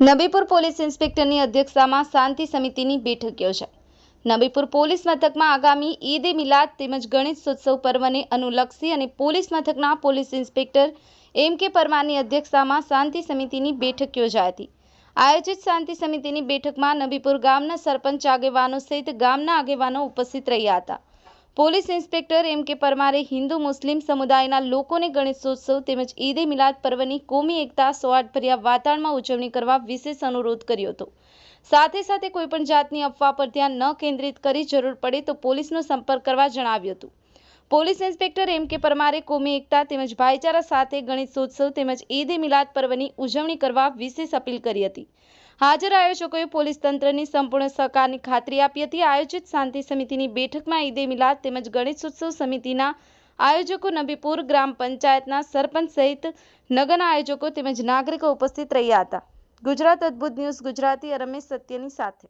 Nabipur police ઇન્સ્પેક્ટરની અધ્યક્ષતામાં શાંતિ સમિતિની બેઠક યોજાઈ નબીપુર પોલીસ મથકમાં આગામી ઈદ મિલાદ તેમજ ગણેશોત્સવ પર્વને અનુલક્ષી અને પોલીસ મથકના પોલીસ ઇન્સ્પેક્ટર એમ કે પરમારની અધ્યક્ષતામાં શાંતિ સમિતિની બેઠક યોજાઈ હતી. આયોજિત શાંતિ સમિતિની બેઠકમાં નબીપુર ગામના સરપંચ આગેવાનો સહિત ગામના આગેવાનો ઉપસ્થિત રહ્યા હતા. પોલીસ ઇન્સ્પેક્ટર એમ કે પરમારે હિન્દુ મુસ્લિમ સમુદાયના લોકોને ગણેશોત્સવ તેમજ ઈદ મિલાદ પર્વની કોમી એકતા, સૌહાર્દભર્યા વાતાવરણમાં ઉજવણી કરવા વિશેષ અનુરોધ કર્યો હતો. સાથે સાથે કોઈપણ જાતની અફવા પર ધ્યાન ન કેન્દ્રિત કરી જરૂર પડે તો પોલીસનો સંપર્ક કરવા જણાવ્યું હતું. પોલીસ ઇન્સ્પેક્ટર એમ કે પરમારે કોમી એકતા તેમજ ભાઈચારા સાથે ગણેશોત્સવ તેમજ ઈદ મિલાદ પર્વની ઉજવણી કરવા વિશેષ અપીલ કરી હતી. હાજર આયોજકોએ પોલીસ તંત્રની સંપૂર્ણ સહકારની ખાતરી આપી હતી. આયોજિત શાંતિ સમિતિની બેઠકમાં ઈદ મિલાદ તેમજ ગણેશોત્સવ સમિતિના આયોજકો નબીપુર ગ્રામ પંચાયતના સરપંચ સહિત નગરના આયોજકો તેમજ નાગરિકો ઉપસ્થિત રહ્યા હતા. ગુજરાત અદ્ભુત ન્યૂઝ, ગુજરાતી રમેશ સત્યની સાથે.